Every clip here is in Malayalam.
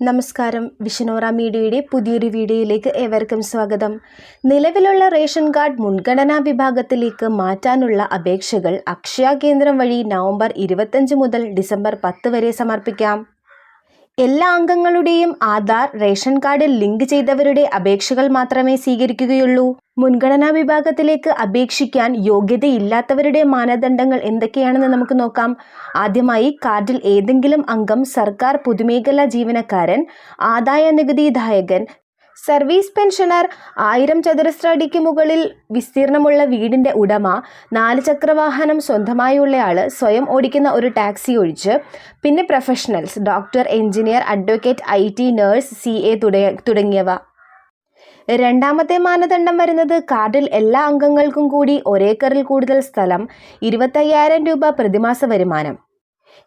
നമസ്കാരം. വിഷനോറ മീഡിയയുടെ പുതിയൊരു വീഡിയോയിലേക്ക് ഏവർക്കും സ്വാഗതം. നിലവിലുള്ള റേഷൻ കാർഡ് മുൻഗണനാ വിഭാഗത്തിലേക്ക് മാറ്റാനുള്ള അപേക്ഷകൾ അക്ഷയ കേന്ദ്രം വഴി നവംബർ ഇരുപത്തഞ്ച് മുതൽ ഡിസംബർ പത്ത് വരെ സമർപ്പിക്കാം. എല്ലാ അംഗങ്ങളുടെയും ആധാർ റേഷൻ കാർഡ് ലിങ്ക് ചെയ്തവരുടെ അപേക്ഷകൾ മാത്രമേ സ്വീകരിക്കുകയുള്ളൂ. മുൻഗണനാ വിഭാഗത്തിലേക്ക് അപേക്ഷിക്കാൻ യോഗ്യതയില്ലാത്തവരുടെ മാനദണ്ഡങ്ങൾ എന്തൊക്കെയാണെന്ന് നമുക്ക് നോക്കാം. ആദ്യമായി കാർഡിൽ ഏതെങ്കിലും അംഗം സർക്കാർ പൊതുമേഖലാ ജീവനക്കാരൻ ആദായ നികുതിദായകൻ സർവീസ് പെൻഷനർ ആയിരം ചതുരശ്ര അടിക്ക് മുകളിൽ വിസ്തീർണമുള്ള വീടിന്റെ ഉടമ നാല് ചക്രവാഹനം സ്വന്തമായുള്ളയാൾ സ്വയം ഓടിക്കുന്ന ഒരു ടാക്സി ഒഴിച്ച്. പിന്നെ professionals doctor engineer advocate I T nurse C A തുടങ്ങിയവ. രണ്ടാമത്തെ മാനദണ്ഡം വരുന്നത് കാർഡിൽ എല്ലാ അംഗങ്ങൾക്കും കൂടി ഒരേക്കറിൽ കൂടുതൽ സ്ഥലം ഇരുപത്തയ്യായിരം രൂപ പ്രതിമാസ വരുമാനം.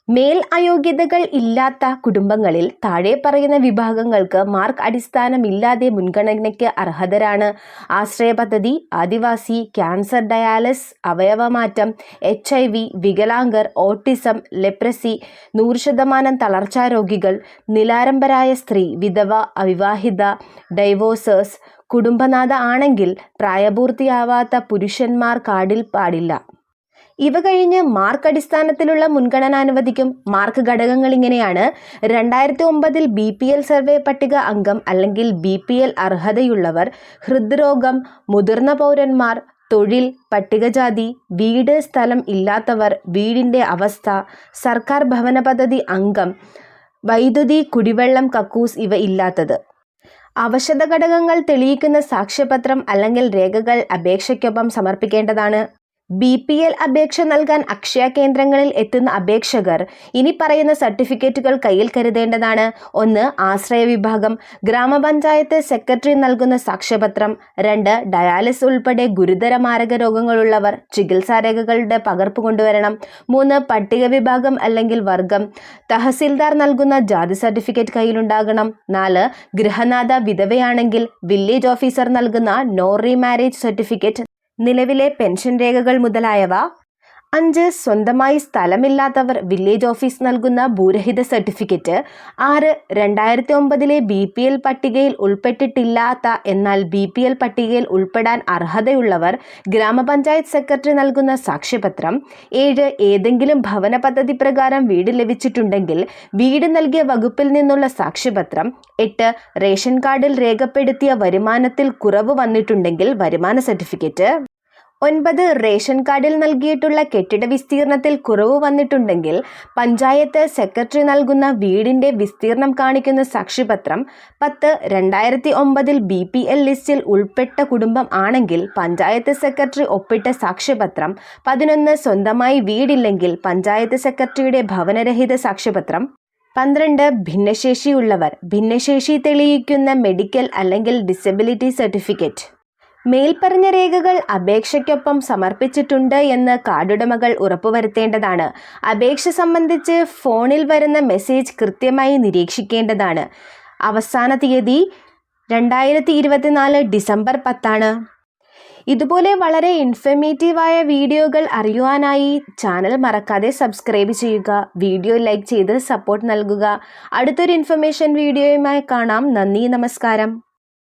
മേൽ അയോഗ്യതകൾ ഇല്ലാത്ത കുടുംബങ്ങളിൽ താഴെ പറയുന്ന വിഭാഗങ്ങൾക്ക് മാർക്ക് അടിസ്ഥാനമില്ലാതെ മുൻഗണനയ്ക്ക് അർഹതരാണ്. ആശ്രയ പദ്ധതി ആദിവാസി ക്യാൻസർ ഡയാലിസ് അവയവമാറ്റം എച്ച് ഐ വി വികലാംഗർ ഓട്ടിസം ലെപ്രസി നൂറ് ശതമാനം തളർച്ചാ രോഗികൾ നിലാരംബരായ സ്ത്രീ വിധവ അവിവാഹിത ഡൈവോഴ്സേഴ്സ് കുടുംബനാഥ ആണെങ്കിൽ പ്രായപൂർത്തിയാവാത്ത പുരുഷന്മാർ കാർഡിൽ പാടില്ല. ഇവ കഴിഞ്ഞ് മാർക്ക് അടിസ്ഥാനത്തിലുള്ള മുൻഗണന അനുവദിക്കും. മാർക്ക് ഘടകങ്ങൾ ഇങ്ങനെയാണ്. രണ്ടായിരത്തി ഒമ്പതിൽ ബി പി എൽ സർവേ പട്ടിക അംഗം അല്ലെങ്കിൽ ബി പി എൽ അർഹതയുള്ളവർ ഹൃദ്രോഗം മുതിർന്ന പൗരന്മാർ തൊഴിൽ പട്ടികജാതി വീട് സ്ഥലം ഇല്ലാത്തവർ വീടിന്റെ അവസ്ഥ സർക്കാർ ഭവന പദ്ധതി അംഗം വൈദ്യുതി കുടിവെള്ളം കക്കൂസ് ഇവ ഇല്ലാത്തത്. അവശത ഘടകങ്ങൾ തെളിയിക്കുന്ന സാക്ഷ്യപത്രം അല്ലെങ്കിൽ രേഖകൾ അപേക്ഷയ്ക്കൊപ്പം സമർപ്പിക്കേണ്ടതാണ്. ബി പി എൽ അപേക്ഷ നൽകാൻ അക്ഷയ കേന്ദ്രങ്ങളിൽ എത്തുന്ന അപേക്ഷകർ ഇനി പറയുന്ന സർട്ടിഫിക്കറ്റുകൾ കയ്യിൽ കരുതേണ്ടതാണ്. ഒന്ന് ആശ്രയ വിഭാഗം. ഗ്രാമപഞ്ചായത്ത് സെക്രട്ടറി നൽകുന്ന സാക്ഷ്യപത്രം. രണ്ട് ഡയാലിസ് ഉൾപ്പെടെ ഗുരുതര മാരക രോഗങ്ങളുള്ളവർ ചികിത്സാ രേഖകളുടെ പകർപ്പ് കൊണ്ടുവരണം. മൂന്ന് പട്ടിക വിഭാഗം അല്ലെങ്കിൽ വർഗം. തഹസിൽദാർ നൽകുന്ന ജാതി സർട്ടിഫിക്കറ്റ് കയ്യിലുണ്ടാകണം. നാല് ഗൃഹനാഥ വിധവയാണെങ്കിൽ വില്ലേജ് ഓഫീസർ നൽകുന്ന നോ റീമാരേജ് സർട്ടിഫിക്കറ്റ് നിലവിലെ പെൻഷൻ രേഖകൾ മുതലായവ അഞ്ച് സ്വന്തമായി സ്ഥലമില്ലാത്തവർ വില്ലേജ് ഓഫീസ് നൽകുന്ന ഭൂരഹിത സർട്ടിഫിക്കറ്റ് ആറ് രണ്ടായിരത്തി ഒമ്പതിലെ ബി പി എൽ പട്ടികയിൽ ഉൾപ്പെട്ടിട്ടില്ലാത്ത എന്നാൽ ബി പി എൽ പട്ടികയിൽ ഉൾപ്പെടാൻ അർഹതയുള്ളവർ ഗ്രാമപഞ്ചായത്ത് സെക്രട്ടറി നൽകുന്ന സാക്ഷ്യപത്രം ഏഴ് ഏതെങ്കിലും ഭവന പദ്ധതി പ്രകാരം വീട് ലഭിച്ചിട്ടുണ്ടെങ്കിൽ വീട് നൽകിയ വകുപ്പിൽ നിന്നുള്ള സാക്ഷ്യപത്രം എട്ട് റേഷൻ കാർഡിൽ രേഖപ്പെടുത്തിയ വരുമാനത്തിൽ കുറവ് വന്നിട്ടുണ്ടെങ്കിൽ വരുമാന സർട്ടിഫിക്കറ്റ്. ഒൻപത് റേഷൻ കാർഡിൽ നൽകിയിട്ടുള്ള കെട്ടിട വിസ്തീർണത്തിൽ കുറവ് വന്നിട്ടുണ്ടെങ്കിൽ പഞ്ചായത്ത് സെക്രട്ടറി നൽകുന്ന വീടിന്റെ വിസ്തീർണം കാണിക്കുന്ന സാക്ഷിപത്രം പത്ത് രണ്ടായിരത്തി ഒമ്പതിൽ ബി പി എൽ ലിസ്റ്റിൽ ഉൾപ്പെട്ട കുടുംബം ആണെങ്കിൽ പഞ്ചായത്ത് സെക്രട്ടറി ഒപ്പിട്ട സാക്ഷ്യപത്രം പതിനൊന്ന് സ്വന്തമായി വീടില്ലെങ്കിൽ പഞ്ചായത്ത് സെക്രട്ടറിയുടെ ഭവനരഹിത സാക്ഷ്യപത്രം പന്ത്രണ്ട് ഭിന്നശേഷിയുള്ളവർ. ഭിന്നശേഷി തെളിയിക്കുന്ന മെഡിക്കൽ അല്ലെങ്കിൽ ഡിസബിലിറ്റി സർട്ടിഫിക്കറ്റ്. മേൽപ്പറഞ്ഞ രേഖകൾ അപേക്ഷയ്ക്കൊപ്പം സമർപ്പിച്ചിട്ടുണ്ട് എന്ന് കാർഡുടമകൾ ഉറപ്പുവരുത്തേണ്ടതാണ്. അപേക്ഷ സംബന്ധിച്ച് ഫോണിൽ വരുന്ന മെസ്സേജ് കൃത്യമായി നിരീക്ഷിക്കേണ്ടതാണ്. അവസാന തീയതി രണ്ടായിരത്തി ഇരുപത്തിനാല് ഡിസംബർ പത്താണ്. ഇതുപോലെ വളരെ ഇൻഫർമേറ്റീവായ വീഡിയോകൾ അറിയുവാനായി ചാനൽ മറക്കാതെ സബ്സ്ക്രൈബ് ചെയ്യുക വീഡിയോ ലൈക്ക് ചെയ്ത് സപ്പോർട്ട് നൽകുക. അടുത്തൊരു ഇൻഫർമേഷൻ വീഡിയോയുമായി കാണാം. നന്ദി നമസ്കാരം.